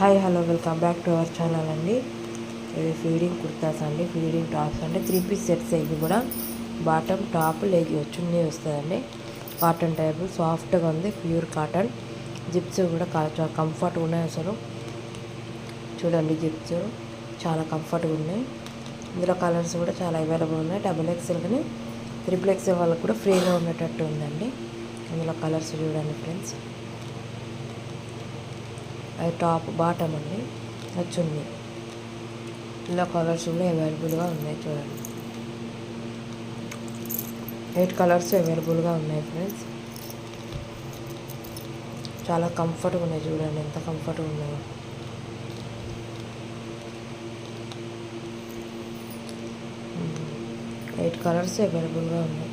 Hi hello welcome back to our channel అండి. ఇవి feeding kurtas అండి ఫీడింగ్ టాప్స్ అంటే త్రీ పీస్ సెట్స్ ఇవి కూడా బాటమ్ టాప్ లెగ్ చున్నీ వస్తుందండి కాటన్ టైప్ సాఫ్ట్గా ఉంది ప్యూర్ కాటన్. జిప్స్ కూడా చాలా కంఫర్ట్గా ఉన్నాయి అసలు. చూడండి జిప్స్ చాలా కంఫర్ట్గా ఉన్నాయి. ఇందులో కలర్స్ కూడా చాలా అవైలబుల్ ఉన్నాయి. డబుల్ ఎక్స్ఎల్ కానీ త్రిపుల్ ఎక్స్ఎల్ వాళ్ళకి కూడా ఫ్రీగా ఉండేటట్టు ఉందండి. ఇందులో కలర్స్ చూడండి ఫ్రెండ్స్. అది టాప్ బాటమ్ అండి అది చున్నీ. ఇలా కలర్స్ కూడా అవైలబుల్గా ఉన్నాయి చూడండి. ఎయిట్ కలర్స్ అవైలబుల్గా ఉన్నాయి ఫ్రెండ్స్. చాలా కంఫర్ట్గా ఉన్నాయి చూడండి. ఎంత కంఫర్ట్గా ఉన్నాయో. ఎయిట్ కలర్స్ అవైలబుల్గా ఉన్నాయి.